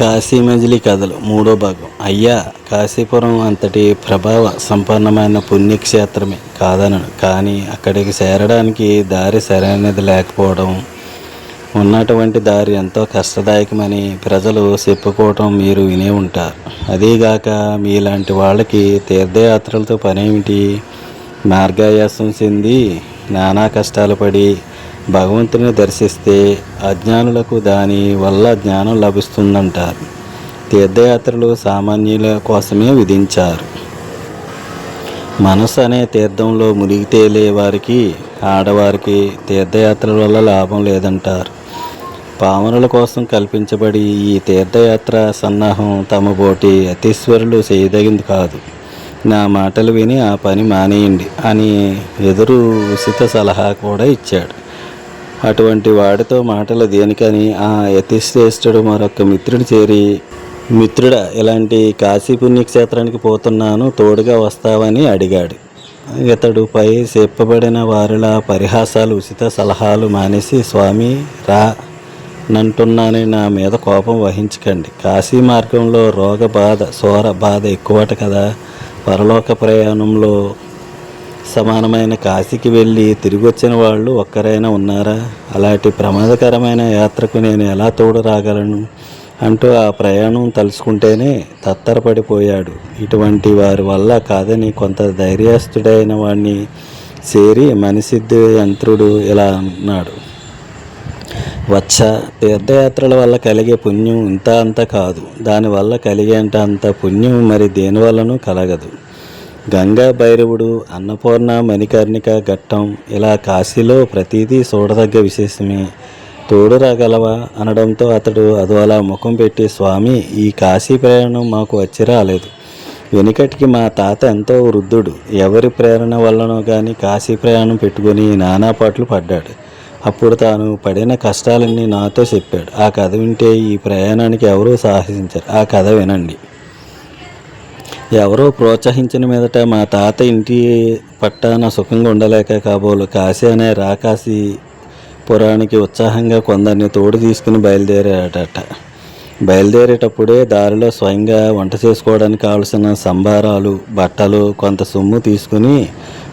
కాశీ మజిలీ కథలు మూడో భాగం. అయ్యా కాశీపురం అంతటి ప్రభావ సంపన్నమైన పుణ్యక్షేత్రమే కాదనను. కానీ అక్కడికి చేరడానికి దారి సరైనది లేకపోవడం ఉన్నటువంటి దారి ఎంతో కష్టదాయకమని ప్రజలు చెప్పుకోవటం మీరు వినే ఉంటారు. అదీగాక మీలాంటి వాళ్ళకి తీర్థయాత్రలతో పనేమిటి? మార్గాయాసం చెంది నానా కష్టాలు పడి భగవంతుని దర్శిస్తే అజ్ఞానులకు దాని వల్ల జ్ఞానం లభిస్తుందంటారు. తీర్థయాత్రలు సామాన్యుల కోసమే విధించారు. మనసు అనే తీర్థంలో మునిగి తేలే వారికి ఆడవారికి తీర్థయాత్రల వల్ల లాభం లేదంటారు. పావనుల కోసం కల్పించబడి ఈ తీర్థయాత్ర సన్నాహం తమ పోటీ అతీశ్వరులు చేయదగింది కాదు. నా మాటలు విని ఆ పని మానేయండి అని ఎదురు ఉచిత సలహా కూడా ఇచ్చాడు. అటువంటి వాడితో మాటలు దేనికని? ఆ యతిశ్రేష్ఠుడు మరొక మిత్రుడు చేరి మిత్రుడ ఇలాంటి కాశీ పుణ్యక్షేత్రానికి పోతున్నాను తోడుగా వస్తావని అడిగాడు. ఇతడు పై చెప్పబడిన వారిలా పరిహాసాలు ఉచిత సలహాలు మానేసి స్వామి రా నంటున్నానని నా మీద కోపం వహించకండి. కాశీ మార్గంలో రోగ బాధ సోర బాధ ఎక్కువట కదా. పరలోక ప్రయాణంలో సమానమైన కాశీకి వెళ్ళి తిరిగి వచ్చిన వాళ్ళు ఒక్కరైనా ఉన్నారా? అలాంటి ప్రమాదకరమైన యాత్రకు నేను ఎలా తోడు రాగలను అంటూ ఆ ప్రయాణం తలుచుకుంటేనే తత్తరపడిపోయాడు. ఇటువంటి వారి వల్ల కాదని కొంత ధైర్యస్తుడైన వాడిని చేరి మనిషిద్ది యంత్రుడు ఇలా అన్నాడు. వచ్చ తీర్థయాత్రల వల్ల కలిగే పుణ్యం ఇంత అంత కాదు. దానివల్ల కలిగేంత అంత పుణ్యం మరి దేనివల్లను కలగదు. గంగా భైరవుడు అన్నపూర్ణ మణికర్ణిక ఘట్టం ఇలా కాశీలో ప్రతిదీ చూడదగ్గ విశేషమే. తోడు రాగలవా? అనడంతో అతడు అదోలా ముఖం పెట్టి స్వామి ఈ కాశీ ప్రయాణం మాకు వచ్చి రాలేదు. వెనుకటికి మా తాత ఎంతో వృద్ధుడు. ఎవరి ప్రేరణ వల్లనో కానీ కాశీ ప్రయాణం పెట్టుకొని నానాపాట్లు పడ్డాడు అప్పుడు తాను పడిన కష్టాలన్నీ నాతో చెప్పాడు. ఆ కథ వింటే ఈ ప్రయాణానికి ఎవరూ సాహసించారు. ఆ కథ వినండి. ఎవరో ప్రోత్సహించిన మీదట మా తాత ఇంటి పట్టాన సుఖంగా ఉండలేక కాబోలు కాశీ అనే రాకాశీ పురానికి ఉత్సాహంగా కొందరిని తోడు తీసుకుని బయలుదేరాడట. బయలుదేరేటప్పుడే దారిలో స్వయంగా వంట చేసుకోవడానికి కావలసిన సంభారాలు బట్టలు కొంత సొమ్ము తీసుకుని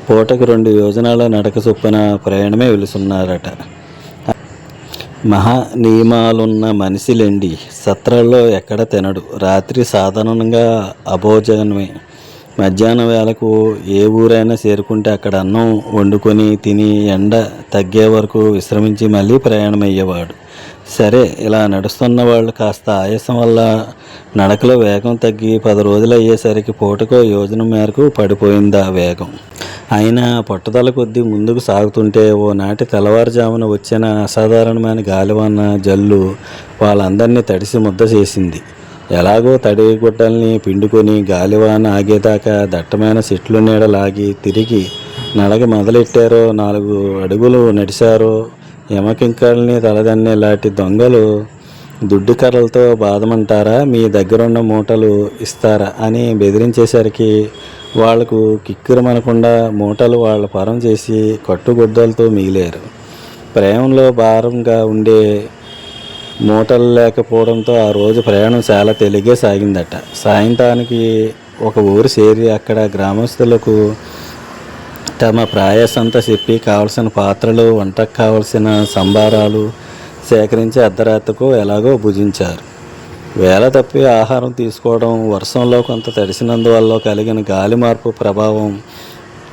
పూటకు రెండు యోజనాల నడక చొప్పున ప్రయాణమే వెలుసున్నారట మహా నియమాలున్న మనిషిలేండి. సత్రాల్లో ఎక్కడ తినడు. రాత్రి సాధారణంగా అభోజనమే. మధ్యాహ్నం వేళకు ఏ ఊరైనా చేరుకుంటే అక్కడ అన్నం వండుకొని తిని ఎండ తగ్గే వరకు విశ్రమించి మళ్ళీ ప్రయాణం అయ్యేవాడు సరే ఇలా నడుస్తున్న వాళ్ళు కాస్త ఆయాసం వల్ల నడకలో వేగం తగ్గి పది రోజులు అయ్యేసరికి పూటకో యోజన మేరకు పడిపోయింది ఆ వేగం. అయినా పట్టుదల కొద్దీ ముందుకు సాగుతుంటే ఓ నాటి తెల్లవారుజామున వచ్చిన అసాధారణమైన గాలివాన జల్లు వాళ్ళందరినీ తడిసి ముద్ద చేసింది. ఎలాగో తడి గుడ్డల్ని పిండుకొని గాలివాన ఆగేదాకా దట్టమైన చెట్లు నీడ లాగి తిరిగి నడక మొదలెట్టారో నాలుగు అడుగులు నడిచారో యమకింకల్ని తలదన్నేలాంటి దొంగలు దుడ్డు కర్రలతో బాధమంటారా? మీ దగ్గరున్న మూటలు ఇస్తారా? అని బెదిరించేసరికి వాళ్ళకు కిక్కిరమనకుండా మూటలు వాళ్ళ పరం చేసి కట్టుగుడ్డలతో మిగిలారు. ప్రేమలో భారంగా ఉండే మూటలు లేకపోవడంతో ఆ రోజు ప్రయాణం చాలా తెలిగే సాగిందట. సాయంత్రానికి ఒక ఊరు చేరి అక్కడ గ్రామస్తులకు తమ ప్రయాసంతా చెప్పి కావలసిన పాత్రలు వంటకు కావలసిన సంబారాలు సేకరించి అర్ధరాత్రకు ఎలాగో భుజించారు. వేల తప్పి ఆహారం తీసుకోవడం వర్షంలో కొంత తడిసినందువల్ల కలిగిన గాలి మార్పు ప్రభావం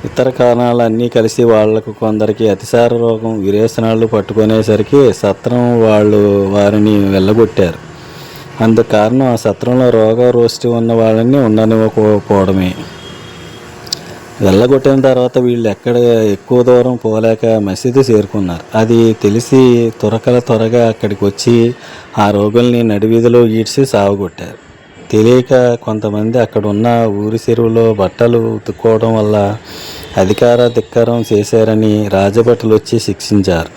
ఇతర కారణాలన్నీ కలిసి వాళ్ళకు కొందరికి అతిసార రోగం విరేసనాలు పట్టుకునేసరికి సత్రం వాళ్ళు వారిని వెళ్ళగొట్టారు. అందుకు కారణం ఆ సత్రంలో రోగ రోష్టి ఉన్న వాళ్ళని ఉండనివ్వకపోవడమే. వెళ్ళగొట్టిన తర్వాత వీళ్ళు ఎక్కడ ఎక్కువ దూరం పోలేక మసీదు చేరుకున్నారు. అది తెలిసి త్వరకల త్వరగా అక్కడికి వచ్చి ఆ రోగుల్ని నడివీధిలో ఈడ్చి సావగొట్టారు. తెలియక కొంతమంది అక్కడ ఉన్న ఊరి చెరువులో బట్టలు ఉతుక్కోవడం వల్ల అధికార ధిక్కారం చేశారని రాజభటులు వచ్చి శిక్షించారు.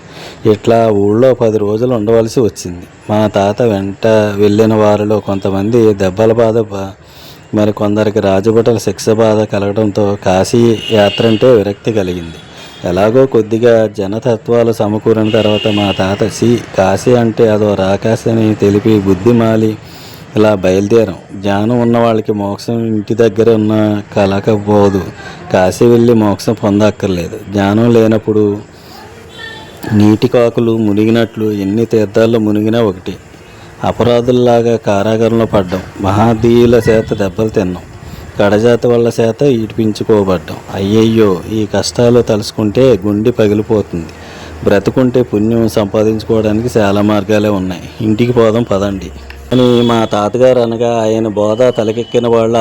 ఇట్లా ఊళ్ళో పది రోజులు ఉండవలసి వచ్చింది. మా తాత వెంట వెళ్ళిన వారిలో కొంతమంది దెబ్బల బాధ మరి కొందరికి రాజభటుల శిక్ష బాధ కలగడంతో కాశీ యాత్ర అంటే విరక్తి కలిగింది. ఎలాగో కొద్దిగా జనతత్వాలు సమకూరిన తర్వాత మా తాత సి కాశీ అంటే అదో రాకాశని అని తెలిపి బుద్ధిమాలి ఇలా బయలుదేరాం. జ్ఞానం ఉన్న వాళ్ళకి మోక్షం ఇంటి దగ్గర ఉన్న కలకపోదు కాశీ వెళ్ళి మోక్షం పొందక్కర్లేదు. జ్ఞానం లేనప్పుడు నీటి కాకులు మునిగినట్లు ఎన్ని తీర్థాల్లో మునిగినా ఒకటి. అపరాధుల్లాగా కారాగారంలో పడ్డాం. మహాదీయుల చేత దెబ్బలు తిన్నాం. కడజాతి వాళ్ళ చేత ఈడిపించుకోబడ్డాం. అయ్యయ్యో ఈ కష్టాలు తలుసుకుంటే గుండె పగిలిపోతుంది. బ్రతుకుంటే పుణ్యం సంపాదించుకోవడానికి చాలా మార్గాలే ఉన్నాయి. ఇంటికి పోదాం పదండి. అని మా తాతగారు అనగా ఆయన బోధ తలకెక్కిన వాళ్ళ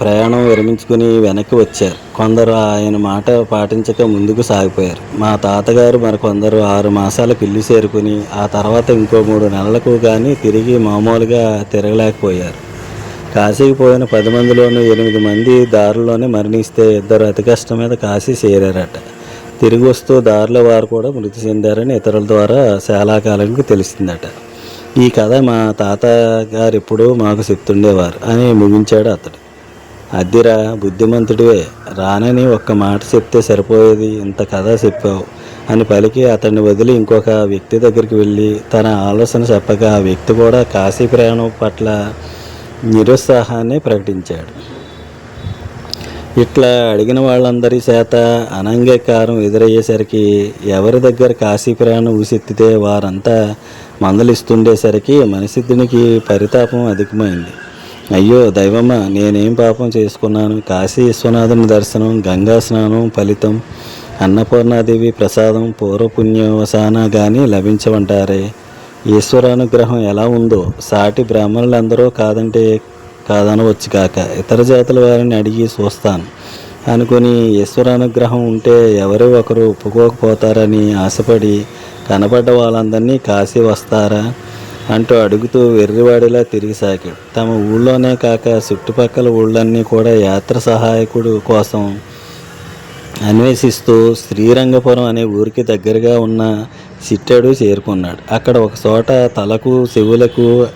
ప్రయాణం విరమించుకుని వెనక్కి వచ్చారు. కొందరు ఆయన మాట పాటించక ముందుకు సాగిపోయారు. మా తాతగారు మరికొందరు ఆరు మాసాల పిల్లి చేరుకుని ఆ తర్వాత ఇంకో మూడు నెలలకు కానీ తిరిగి మామూలుగా తిరగలేకపోయారు. కాశీకి పోయిన పది మందిలోనూ ఎనిమిది మంది దారిలోనే మరణిస్తే ఇద్దరు అతి కష్టం మీద కాశీ చేరారట. తిరిగి వస్తూ దారిలో వారు కూడా మృతి చెందారని ఇతరుల ద్వారా చాలా కాలానికి తెలిసిందట ఈ కథ మా తాత గారు ఎప్పుడూ మాకు చెప్తుండేవారు అని ముగించాడు అతడు. అద్దిరా బుద్ధిమంతుడివే రానని ఒక్క మాట చెప్తే సరిపోయేది ఇంత కథ చెప్పావు అని పలికి అతన్ని వదిలి ఇంకొక వ్యక్తి దగ్గరికి వెళ్ళి తన ఆలోచన చెప్పగా ఆ వ్యక్తి కూడా కాశీ ప్రయాణం పట్ల నిరుత్సాహాన్ని ప్రకటించాడు. ఇట్లా అడిగిన వాళ్ళందరి చేత అనంగీకారం ఎదురయ్యేసరికి ఎవరి దగ్గర కాశీ ప్రయాణం ఊసెత్తితే వారంతా మందలిస్తుండేసరికి మనిషిద్దునికి పరితాపం అధికమైంది. అయ్యో దైవమ్మ నేనేం పాపం చేసుకున్నాను? కాశీ విశ్వనాథుని దర్శనం గంగా స్నానం ఫలితం అన్నపూర్ణాదేవి ప్రసాదం పూర్వపుణ్యవసాన కానీ లభించవంటారే ఈశ్వరానుగ్రహం ఎలా ఉందో సాటి బ్రాహ్మణులందరూ కాదంటే కాదనవచ్చు కాక ఇతర జాతుల వారిని అడిగి చూస్తాను. అనుకుని ఈశ్వరానుగ్రహం ఉంటే ఎవరో ఒకరు ఒప్పుకోకపోతారని ఆశపడి కనపడ్డ వాళ్ళందరినీ కాశీ వస్తారా అంటూ అడుగుతూ వెర్రివాడిలా తిరిగి సాగాడు. తమ ఊళ్ళోనే కాక చుట్టుపక్కల ఊళ్ళన్నీ కూడా యాత్ర సహాయకుడు కోసం అన్వేషిస్తూ శ్రీరంగపురం అనే ఊరికి దగ్గరగా ఉన్న చిట్టెడు చేరుకున్నాడు. అక్కడ ఒక చోట తలకు చెవులకు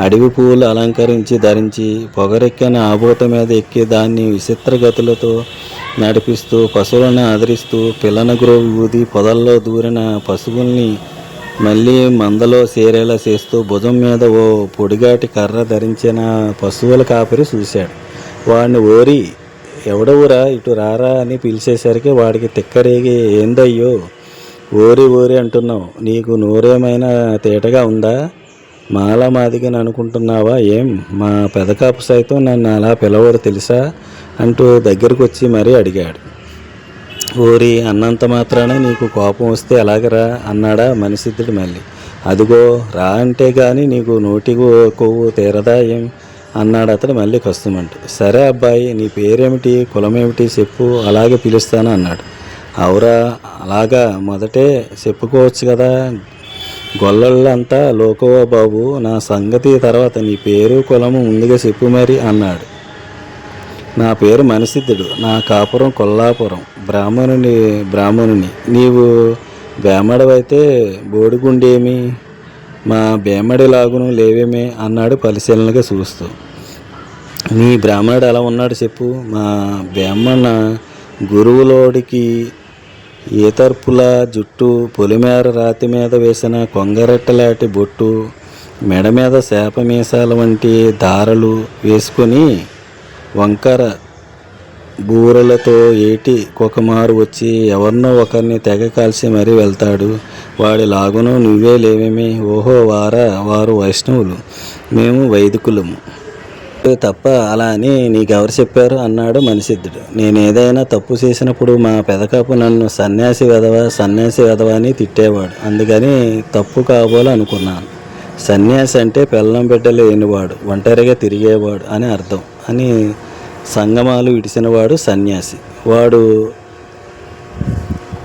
అడవి పువ్వులు అలంకరించి ధరించి పొగరెక్కిన ఆబోత మీద ఎక్కి దాన్ని విచిత్ర గతులతో నడిపిస్తూ పశువులను ఆదరిస్తూ పిల్లన గ్రోవి ఊది పొదల్లో దూరిన పశువుల్ని మళ్ళీ మందలో చేరేలా చేస్తూ భుజం మీద ఓ పొడిగాటి కర్ర ధరించిన పశువుల కాపరి చూశాడు. వాడిని ఓరి ఎవడవురా ఇటు రారా? అని పిలిచేసరికి వాడికి తిక్కరేగి ఏందయ్యో? ఓరి ఓరి అంటున్నావు. నీకు నోరేమైనా తేటగా ఉందా? మాలా మాదిగని అనుకుంటున్నావా ఏం? మా పెదకాపు సైతం నన్ను అలా పిలవరు తెలుసా? అంటూ దగ్గరకు వచ్చి మరీ అడిగాడు. ఓరి అన్నంత మాత్రాన నీకు కోపం వస్తే ఎలాగరా? అన్నాడా మనిషిద్దుడు మళ్ళీ. అదిగో రా అంటే కానీ నీకు నోటి కొవ్వు తీరదా ఏం? అన్నాడు అతడు మళ్ళీ కష్టమంటూ సరే అబ్బాయి నీ పేరేమిటి? కులమేమిటి? చెప్పు అలాగే పిలుస్తాను అన్నాడు. అవురా అలాగా మొదటే చెప్పుకోవచ్చు కదా? గొల్లళ్ళంతా లోకోవా బాబు నా సంగతి తర్వాత నీ పేరు కులము ముందుగా చెప్పు మరి అన్నాడు. నా పేరు మనసిద్ధుడు నా కాపురం కొల్లాపురం బ్రాహ్మణుని బ్రాహ్మణుని. నీవు బేమడవైతే బోడిగుండేమి? మా బేమడి లాగును లేవేమే అన్నాడు పరిశీలనగా చూస్తూ. నీ బ్రాహ్మణుడు ఎలా ఉన్నాడు చెప్పు? మా బ్రాహ్మణ గురువులోడికి ఈతర్పుల జుట్టు పొలిమేర రాతి మీద వేసిన కొంగరెట్టలాటి బొట్టు మెడ మీద శాపమీసాల వంటి దారలు వేసుకొని వంకర బూరలతో ఏటి కుకమారు వచ్చి ఎవరినో ఒకరిని తెగ కాల్చి మరీ వెళ్తాడు. వాడి లాగును నువ్వే లేవేమి? ఓహో వారా వారు వైష్ణవులు. మేము వైదికులము. తప్ప అలా అని నీకెవరు చెప్పారు? అన్నాడు మనిసిద్ధుడు నేను ఏదైనా తప్పు చేసినప్పుడు మా పెదకాపు నన్ను సన్యాసి వెధవ సన్యాసి వెధవ అని తిట్టేవాడు. అందుకని తప్పు కాబోలు అనుకున్నాను. సన్యాసి అంటే పెళ్ళం బిడ్డ లేనివాడు ఒంటరిగా తిరిగేవాడు అని అర్థం. అని సంగమాలు విడిచినవాడు సన్యాసి. వాడు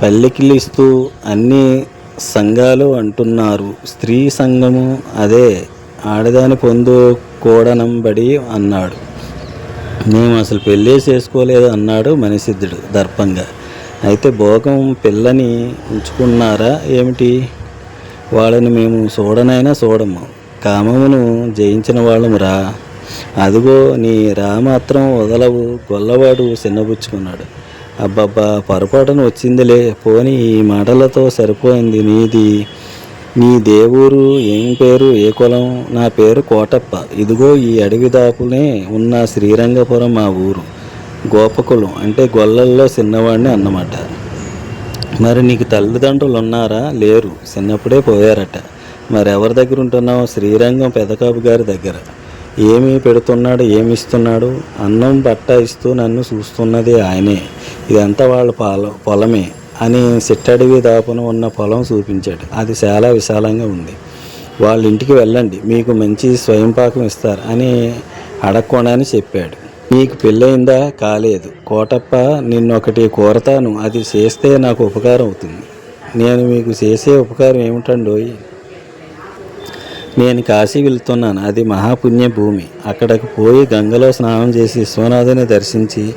పల్లెకిలిస్తూ అన్ని సంఘాలు అంటున్నారు. స్త్రీ సంఘము అదే. ఆడదాని పొందు కూడనంబడి అన్నాడు. మేము అసలు పెళ్ళే చేసుకోలేదు అన్నాడు మనిసిద్ధుడు దర్పంగా. అయితే భోగం పిల్లని ఉంచుకున్నారా ఏమిటి? వాళ్ళని మేము చూడనైనా చూడము కామమును జయించిన వాళ్ళము రా. అదిగో నీ రా మాత్రం వదలవు గొల్లవాడు చిన్నబుచ్చుకున్నాడు అబ్బబ్బా పొరపాటున వచ్చిందిలే. పోని ఈ మాటలతో సరిపోయింది నీది. నీ దేవురు ఏం పేరు ఏ కులం? నా పేరు కోటప్ప. ఇదిగో ఈ అడవి దాపునే ఉన్న శ్రీరంగపురం మా ఊరు. గోపకులం అంటే గొల్లల్లో చిన్నవాడిని అన్నమాట. మరి నీకు తల్లిదండ్రులు ఉన్నారా లేరు. చిన్నప్పుడే పోయారట. మరి ఎవరి దగ్గర ఉంటున్నావు? శ్రీరంగం పెదకాపు గారి దగ్గర. ఏమి పెడుతున్నాడు? ఏమి ఇస్తున్నాడు? అన్నం బట్ట ఇస్తూ నన్ను చూస్తున్నది ఆయనే. ఇదంతా వాళ్ళ పాల పొలమే. అని సిట్టడివి దాపున ఉన్న పొలం చూపించాడు. అది చాలా విశాలంగా ఉంది. వాళ్ళ ఇంటికి వెళ్ళండి. మీకు మంచి స్వయం పాకం ఇస్తారు అని అడగకుండా చెప్పాడు. నీకు పెళ్ళయిందా? కాలేదు. కోటప్ప నిన్నొకటి కోరతాను. అది చేస్తే నాకు ఉపకారం అవుతుంది. నేను మీకు చేసే ఉపకారం ఏమిటండోయ్? నేను కాశీ వెళ్తున్నాను. అది మహాపుణ్య భూమి అక్కడికి పోయి గంగలో స్నానం చేసి విశ్వనాథుని దర్శించి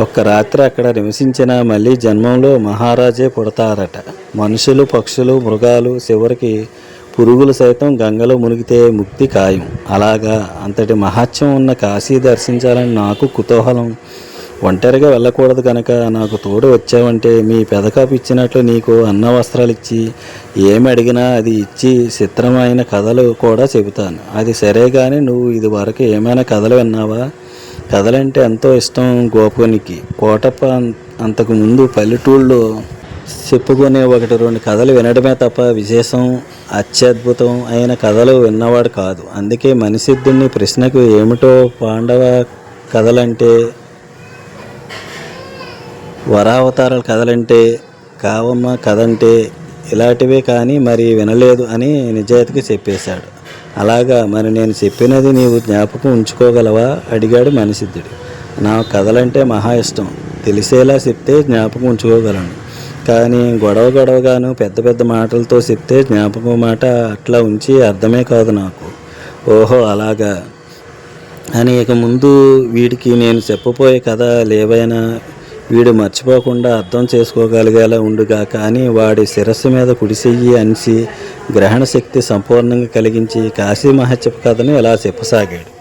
ఒక్క రాత్రి అక్కడ నివసించిన మళ్ళీ జన్మంలో మహారాజే పుడతారట. మనుషులు పక్షులు మృగాలు చివరికి పురుగులు సైతం గంగలో మునిగితే ముక్తి ఖాయం. అలాగా అంతటి మహత్యం ఉన్న కాశీ దర్శించాలని నాకు కుతూహలం. ఒంటరిగా వెళ్ళకూడదు కనుక నాకు తోడు వచ్చావంటే మీ పెదకాపు ఇచ్చినట్లు నీకు అన్న వస్త్రాలు ఇచ్చి ఏమి అడిగినా అది ఇచ్చి చిత్రమైన కథలు కూడా చెబుతాను. అది సరే కానీ నువ్వు ఇది వరకు ఏమైనా కథలు విన్నావా? కథలంటే ఎంతో ఇష్టం గోపునికి. కోటప్ప అం- అంతకు ముందు పల్లెటూళ్ళు చెప్పుకునే ఒకటి రెండు కథలు వినడమే తప్ప విశేషం అత్యద్భుతం అయిన కథలు విన్నవాడు కాదు. అందుకే మనిసిద్ధుని ప్రశ్నకు ఏమిటో పాండవ కథలంటే వరావతారాల కథలంటే కావమ్మ కథ అంటే ఇలాంటివే కానీ మరి వినలేదు అని నిజాయితీకి చెప్పేశాడు. అలాగా మరి నేను చెప్పినది నీవు జ్ఞాపకం ఉంచుకోగలవా? అడిగాడు మనిసిద్ధుడు నా కథలంటే మహా ఇష్టం. తెలిసేలా చెప్తే జ్ఞాపకం ఉంచుకోగలను. కానీ గొడవ గొడవగాను పెద్ద పెద్ద మాటలతో చెప్తే జ్ఞాపకం మాట అట్లా ఉంచి అర్థమే కాదు నాకు. ఓహో అలాగా. అని ఇక ముందు వీడికి నేను చెప్పబోయే కథ లేవైనా వీడు మర్చిపోకుండా అర్థం చేసుకోగలిగేలా ఉండుగా. కానీ వాడి శిరస్సు మీద కుడిసెయ్యి అనిసి గ్రహణ శక్తి సంపూర్ణంగా కలిగించి కాశీ మహత్యపు కథను ఇలా చెప్పసాగాడు?